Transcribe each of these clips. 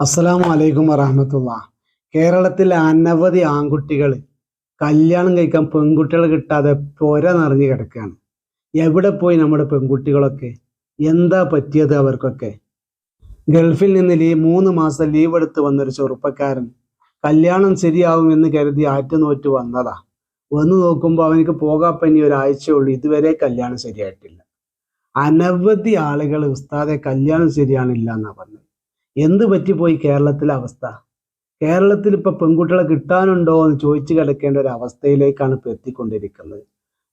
അസ്സലാമു വലൈക്കും വറഹമത്തുള്ള. കേരളത്തിൽ അനവധി ആൺകുട്ടികൾ കല്യാണം കഴിക്കാൻ പെൺകുട്ടികൾ കിട്ടാതെ പൊര നിറഞ്ഞു കിടക്കുകയാണ് എവിടെ പോയി നമ്മുടെ പെൺകുട്ടികളൊക്കെ? എന്താ പറ്റിയത് അവർക്കൊക്കെ? ഗൾഫിൽ നിന്ന് ലീ മൂന്ന് മാസം ലീവ് എടുത്ത് വന്നൊരു ചെറുപ്പക്കാരൻ കല്യാണം ശരിയാവും എന്ന് കരുതി ആറ്റുനോറ്റ് വന്നതാ. വന്നു നോക്കുമ്പോൾ അവനിക്ക് പോകാപ്പനി ഒരാഴ്ചയുള്ളൂ ഇതുവരെ കല്യാണം ശരിയായിട്ടില്ല. അനവധി ആളുകൾ ഉസ്താദെ കല്യാണം ശരിയാണില്ല എന്നാ പറഞ്ഞത്. എന്ത് പറ്റിപ്പോയി കേരളത്തിലെ അവസ്ഥ? കേരളത്തിൽ ഇപ്പൊ പെൺകുട്ടികളെ കിട്ടാനുണ്ടോ എന്ന് ചോദിച്ചു കിടക്കേണ്ട ഒരു അവസ്ഥയിലേക്കാണ് ഇപ്പൊ എത്തിക്കൊണ്ടിരിക്കുന്നത്.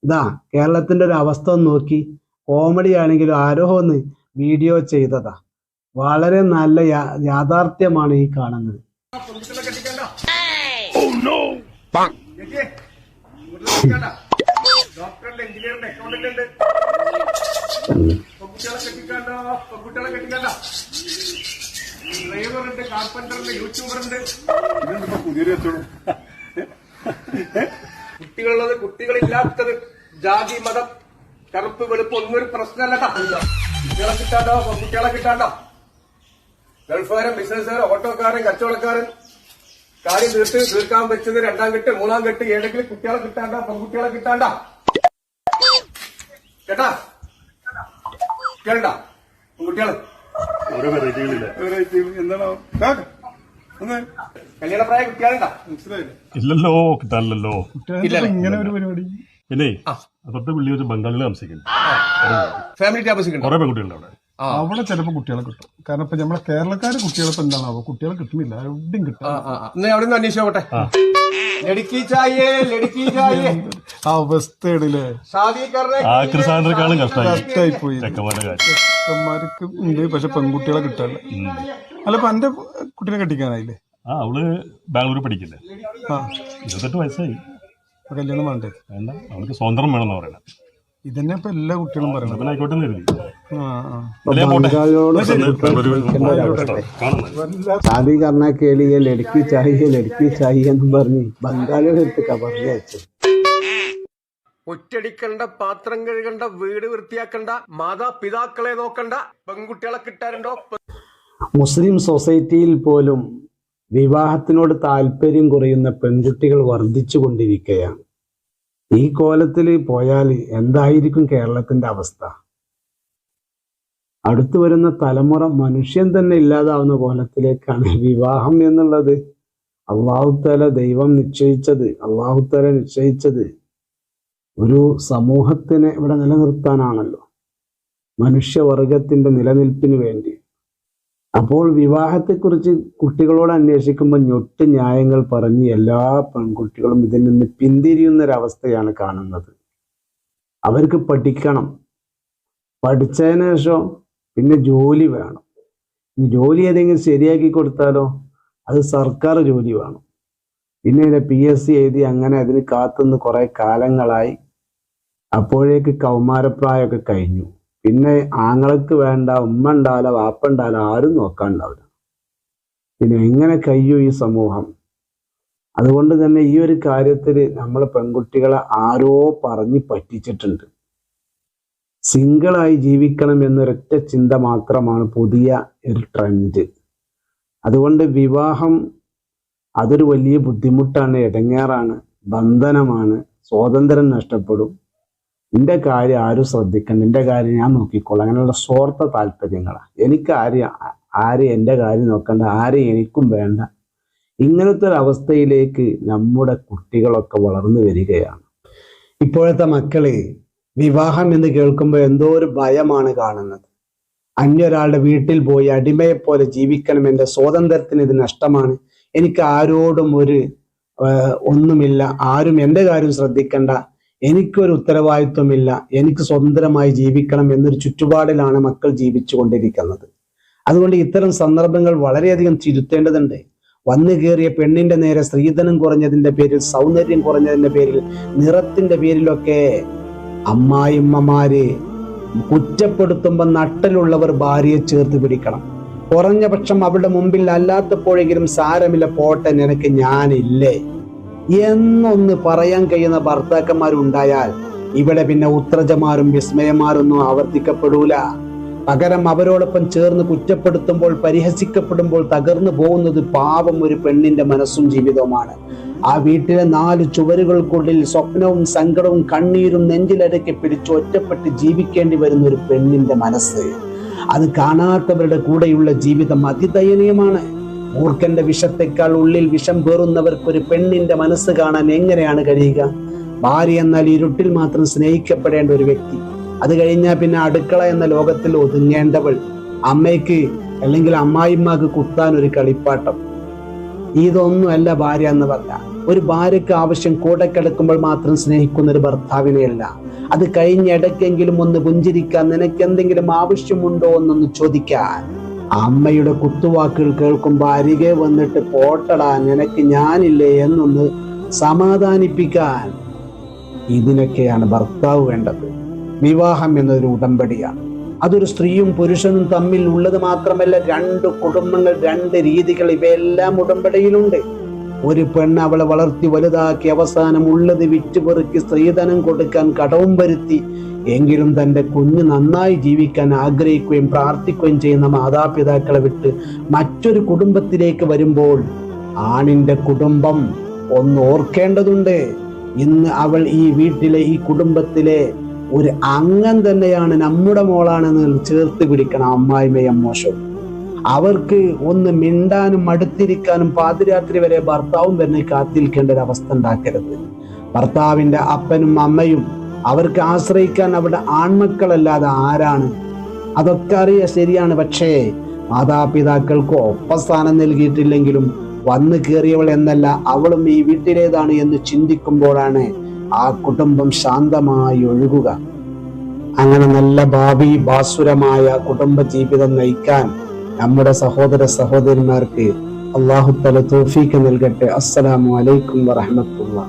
ഇതാ കേരളത്തിന്റെ ഒരു അവസ്ഥ നോക്കി. കോമഡി ആണെങ്കിലും ആരോ ഒന്ന് വീഡിയോ ചെയ്തതാ. വളരെ നല്ല യാഥാർത്ഥ്യമാണ് ഈ കാണുന്നത്. ഡോക്ടറിന്റെ എഞ്ചിനീയറിന്റെ പെൺകുട്ടികളെ പെൺകുട്ടികളെ പുതിയൊരു കച്ചവടം? കുട്ടികളുള്ളത് കുട്ടികളില്ലാത്തത് ജാതി മതം കറുപ്പ് വെളുപ്പ് ഒന്നും ഒരു പ്രശ്നമല്ല ട്ടാ. കുട്ടികളെ കിട്ടാണ്ടോ? കുട്ടികളെ കിട്ടാണ്ടോ? ഗൾഫുകാരൻ ബിസിനസ്സുകാരൻ ഓട്ടോക്കാരൻ കച്ചവടക്കാരൻ. കാര്യം തീർത്ത് തീർക്കാൻ വെച്ചത് രണ്ടാം കെട്ട് മൂന്നാം കെട്ട് ഏതെങ്കിലും കുട്ടികളെ കിട്ടാണ്ട? പെൺകുട്ടികളെ കിട്ടാണ്ട? കേട്ടാ? കേൾണ്ട പെൺകുട്ടികൾ? ഓരോ വെറൈറ്റികളില്ല എന്താണോ? ഒന്ന് കല്യാണപ്രായ കുട്ടികളുണ്ടാ മനസ്സിലായില്ല? ഇല്ലല്ലോ കിട്ടാനില്ലല്ലോ. ഇങ്ങനെ ഒരു പരിപാടി. പിന്നെ അപ്പുറത്തെ പുള്ളി ഒരു ബംഗാളിൽ താമസിക്കുന്നു ഫാമിലി താമസിക്കുന്നു കുറെ പെൺകുട്ടികളുണ്ട് അവിടെ. അവിടെ ചിലപ്പോ കുട്ടികളെ കിട്ടും. കാരണം ഇപ്പൊ നമ്മളെ കേരളക്കാര് കുട്ടികളെ എന്താണാവോ? കുട്ടികളെ കിട്ടുന്നില്ല. എവിടെയും കിട്ടും. അവിടെ നിന്ന് അന്വേഷിച്ചോട്ടെ ലടുക്കി ചായേ ലടുക്കി ചായേ. ആ അവസ്ഥയാണല്ലേ? കഷ്ടമായി. പോയി ചെക്കന്മാർക്ക് ഉണ്ട് പക്ഷെ പെൺകുട്ടികളെ കിട്ടാനില്ല അല്ല ഇപ്പൊ എന്റെ കുട്ടീനെ കെട്ടിക്കാനായില്ലേ? ആ അവൾ ബാംഗ്ലൂർ പഠിക്കില്ലേ? ആ. ഇരുപത്തെട്ട് വയസ്സായി. ഇപ്പൊ കല്യാണം വേണ്ടേ? വേണ്ട. അവൾക്ക് സ്വന്തം വേണമെന്ന് പറയണത് ഇതന്നെ ഇപ്പൊ എല്ലാ കുട്ടികളും പറയണം ഷാദി കർണ കേളിയെ ലടുക്കി ചായ ലടുക്കി ചായ എന്നും പറഞ്ഞ് ബംഗാളിയുടെ അടുത്തേക്കാ പറഞ്ഞു വെച്ചത് ഒറ്റടിക്കണ്ട പാത്രം കഴുകണ്ട വീട് വൃത്തിയാക്കണ്ട മാതാപിതാക്കളെ നോക്കണ്ട പെൺകുട്ടികളെ കിട്ടാറുണ്ടോ? മുസ്ലിം സൊസൈറ്റിയിൽ പോലും വിവാഹത്തിനോട് താല്പര്യം കുറയുന്ന പെൺകുട്ടികൾ വർദ്ധിച്ചു കൊണ്ടിരിക്കുകയാണ് ഈ കോലത്തിൽ പോയാൽ എന്തായിരിക്കും കേരളത്തിന്റെ അവസ്ഥ? അടുത്തു വരുന്ന തലമുറ മനുഷ്യൻ തന്നെ ഇല്ലാതാവുന്ന കോലത്തിലേക്കാണ് വിവാഹം എന്നുള്ളത്. അള്ളാഹുത്തല ദൈവം നിശ്ചയിച്ചത് അള്ളാഹുത്തല നിശ്ചയിച്ചത് ഒരു സമൂഹത്തിനെ ഇവിടെ നിലനിർത്താനാണല്ലോ. മനുഷ്യവർഗത്തിന്റെ നിലനിൽപ്പിന് വേണ്ടി. അപ്പോൾ വിവാഹത്തെക്കുറിച്ച് കുട്ടികളോട് അന്വേഷിക്കുമ്പോൾ ഞൊട്ട് ന്യായങ്ങൾ പറഞ്ഞ് എല്ലാ പെൺകുട്ടികളും ഇതിൽ നിന്ന് പിന്തിരിയുന്നൊരവസ്ഥയാണ് കാണുന്നത്. അവർക്ക് പഠിക്കണം. പഠിച്ചതിന് ശേഷം പിന്നെ ജോലി വേണം. ഈ ജോലി ഏതെങ്കിലും ശരിയാക്കി കൊടുത്താലോ? അത് സർക്കാർ ജോലി വേണം. പിന്നെ പി എസ് സി എഴുതി അങ്ങനെ അതിന് കാത്തുനിന്ന് കുറെ കാലങ്ങളായി. അപ്പോഴേക്ക് കൗമാരപ്രായമൊക്കെ കഴിഞ്ഞു. പിന്നെ ആങ്ങൾക്ക് വേണ്ട ഉമ്മ ഉണ്ടാവില്ല വാപ്പ ഉണ്ടാവില്ല ആരും നോക്കാണ്ടാവില്ല പിന്നെ എങ്ങനെ കഴിയും ഈ സമൂഹം? അതുകൊണ്ട് തന്നെ ഈ ഒരു കാര്യത്തിൽ നമ്മൾ പെൺകുട്ടികളെ ആരോ പറഞ്ഞ് പറ്റിച്ചിട്ടുണ്ട്. സിംഗിളായി ജീവിക്കണം എന്നൊരൊറ്റ ചിന്ത മാത്രമാണ് പുതിയ ഒരു ട്രെൻഡ്. അതുകൊണ്ട് വിവാഹം അതൊരു വലിയ ബുദ്ധിമുട്ടാണ് ഇടങ്ങേറാണ് ബന്ധനമാണ് സ്വാതന്ത്ര്യം നഷ്ടപ്പെടും. നിന്റെ കാര്യം ആരും ശ്രദ്ധിക്കണ്ട. നിന്റെ കാര്യം ഞാൻ നോക്കിക്കോളാം. അങ്ങനെയുള്ള സ്വാർത്ഥ താല്പര്യങ്ങളാണ് എനിക്ക് ആരും ആരെയും എന്റെ കാര്യം നോക്കണ്ട ആരും എനിക്കും വേണ്ട. ഇങ്ങനത്തെ ഒരു അവസ്ഥയിലേക്ക് നമ്മുടെ കുട്ടികളൊക്കെ വളർന്നു വരികയാണ്. ഇപ്പോഴത്തെ മക്കളെ വിവാഹം എന്ന് കേൾക്കുമ്പോൾ എന്തോ ഒരു ഭയമാണ് കാണുന്നത്. അന്യൊരാളുടെ വീട്ടിൽ പോയി അടിമയെ പോലെ ജീവിക്കണം എന്റെ സ്വാതന്ത്ര്യത്തിന് ഇത് നഷ്ടമാണ്. എനിക്ക് ആരോടും ഒരു ഒന്നുമില്ല. ആരും എന്റെ കാര്യം ശ്രദ്ധിക്കണ്ട. എനിക്കൊരു ഉത്തരവാദിത്വമില്ല. എനിക്ക് സ്വതന്ത്രമായി ജീവിക്കണം എന്നൊരു ചുറ്റുപാടിലാണ് മക്കൾ ജീവിച്ചു കൊണ്ടിരിക്കുന്നത് അതുകൊണ്ട് ഇത്തരം സന്ദർഭങ്ങൾ വളരെയധികം തിരുത്തേണ്ടതുണ്ട്. വന്നു കയറിയ പെണ്ണിന്റെ നേരെ സ്ത്രീധനം കുറഞ്ഞതിന്റെ പേരിൽ സൗന്ദര്യം കുറഞ്ഞതിന്റെ പേരിൽ നിറത്തിന്റെ പേരിലൊക്കെ അമ്മായിമ്മമാരെ കുറ്റപ്പെടുത്തുമ്പോൾ നട്ടലുള്ളവർ ഭാര്യയെ ചേർത്ത് പിടിക്കണം. കുറഞ്ഞ പക്ഷം അവളുടെ മുമ്പിൽ അല്ലാത്തപ്പോഴെങ്കിലും സാരമില്ല പോട്ടെ നിനക്ക് ഞാനില്ലേ? എന്നൊന്ന് പറയാൻ കഴിയുന്ന ഭർത്താക്കന്മാരുണ്ടായാൽ ഇവിടെ പിന്നെ ഉത്രജമാരും വിസ്മയമാരൊന്നും ആവർത്തിക്കപ്പെടൂല. പകരം അവരോടൊപ്പം ചേർന്ന് കുറ്റപ്പെടുത്തുമ്പോൾ പരിഹസിക്കപ്പെടുമ്പോൾ തകർന്നു പോകുന്നത് പാപം ഒരു പെണ്ണിന്റെ മനസ്സും ജീവിതവുമാണ്. ആ വീട്ടിലെ നാല് ചുവരുകൾക്കുള്ളിൽ സ്വപ്നവും സങ്കടവും കണ്ണീരും നെഞ്ചിലടക്കി പിടിച്ച് ഒറ്റപ്പെട്ട് ജീവിക്കേണ്ടി വരുന്ന ഒരു പെണ്ണിന്റെ മനസ്സ്. അത് കാണാത്തവരുടെ കൂടെയുള്ള ജീവിതം അതിദയനീയമാണ്. മൂർഖന്റെ വിഷത്തെക്കാൾ ഉള്ളിൽ വിഷം പേറുന്നവർക്ക് ഒരു പെണ്ണിന്റെ മനസ്സ് കാണാൻ എങ്ങനെയാണ് കഴിയുക? ഭാര്യ എന്നാൽ ഇരുട്ടിൽ മാത്രം സ്നേഹിക്കപ്പെടേണ്ട ഒരു വ്യക്തി. അത് കഴിഞ്ഞാൽ പിന്നെ അടുക്കള എന്ന ലോകത്തിൽ ഒതുങ്ങേണ്ടവൾ. അമ്മയ്ക്ക് അല്ലെങ്കിൽ അമ്മായിമ്മക്ക് കുത്താൻ ഒരു കളിപ്പാട്ടം. ഇതൊന്നുമല്ല ഭാര്യ എന്ന് പറഞ്ഞ. ഒരു ഭാര്യയ്ക്ക് ആവശ്യം കൂടെ കിടക്കുമ്പോൾ മാത്രം സ്നേഹിക്കുന്ന ഒരു ഭർത്താവിനെയല്ല അത് കഴിഞ്ഞ ഇടയ്ക്കെങ്കിലും ഒന്ന് പുഞ്ചിരിക്കാൻ നിനക്ക് എന്തെങ്കിലും ആവശ്യമുണ്ടോ എന്നൊന്ന് ചോദിക്കാൻ. അമ്മയുടെ കുത്തുവാക്കുകൾ കേൾക്കുമ്പോൾ അരികെ വന്നിട്ട് പോട്ടടാ നിനക്ക് ഞാനില്ലേ എന്നൊന്ന് സമാധാനിപ്പിക്കാൻ ഇതിനൊക്കെയാണ് ഭർത്താവ് വേണ്ടത്. വിവാഹം എന്നൊരു ഉടമ്പടിയാണ്. അതൊരു സ്ത്രീയും പുരുഷനും തമ്മിൽ ഉള്ളത് മാത്രമല്ല രണ്ട് കുടുംബങ്ങൾ രണ്ട് രീതികൾ ഇവയെല്ലാം ഉടമ്പടിയിലുണ്ട്. ഒരു പെണ്ണ് അവളെ വളർത്തി വലുതാക്കി അവസാനം ഉള്ളത് വിറ്റുപെറുക്കി സ്ത്രീധനം കൊടുക്കാൻ കടവും വരുത്തി എങ്കിലും തന്റെ കുഞ്ഞ് നന്നായി ജീവിക്കാൻ ആഗ്രഹിക്കുകയും പ്രാർത്ഥിക്കുകയും ചെയ്യുന്ന മാതാപിതാക്കളെ വിട്ട് മറ്റൊരു കുടുംബത്തിലേക്ക് വരുമ്പോൾ ആണിന്റെ കുടുംബം ഒന്ന് ഓർക്കേണ്ടതുണ്ട്. ഇന്ന് അവൾ ഈ വീട്ടിലെ ഈ കുടുംബത്തിലെ ഒരു അംഗം തന്നെയാണ്. നമ്മുടെ മോളാണെന്ന് ചേർത്ത് പിടിക്കണം അമ്മായിമ്മയും മോശവും അവർക്ക് ഒന്ന് മിണ്ടാനും മടുത്തിരിക്കാനും പാതിരാത്രി വരെ ഭർത്താവും തന്നെ കാത്തിരിക്കേണ്ട ഒരു അവസ്ഥ ഉണ്ടാക്കരുത്. ഭർത്താവിന്റെ അപ്പനും അമ്മയും അവർക്ക് ആശ്രയിക്കാൻ അവരുടെ ആൺമക്കളല്ലാതെ ആരാണ്? അതൊക്കെ അറിയാം ശരിയാണ്. പക്ഷേ മാതാപിതാക്കൾക്ക് ഒപ്പസ്ഥാനം നൽകിയിട്ടില്ലെങ്കിലും വന്നു കയറിയവൾ എന്നല്ല അവളും ഈ വീട്ടിലേതാണ് എന്ന് ചിന്തിക്കുമ്പോഴാണ് ആ കുടുംബം ശാന്തമായി ഒഴുകുക. അങ്ങനെ നല്ല ഭാവി ബാസുരമായ കുടുംബ ജീവിതം നയിക്കാൻ നമ്മുടെ സഹോദര സഹോദരിമാർക്ക് അള്ളാഹു തല തോഫീക്ക് നൽകട്ടെ. അസ്സലാമു അലൈക്കും വറഹമത്തുള്ള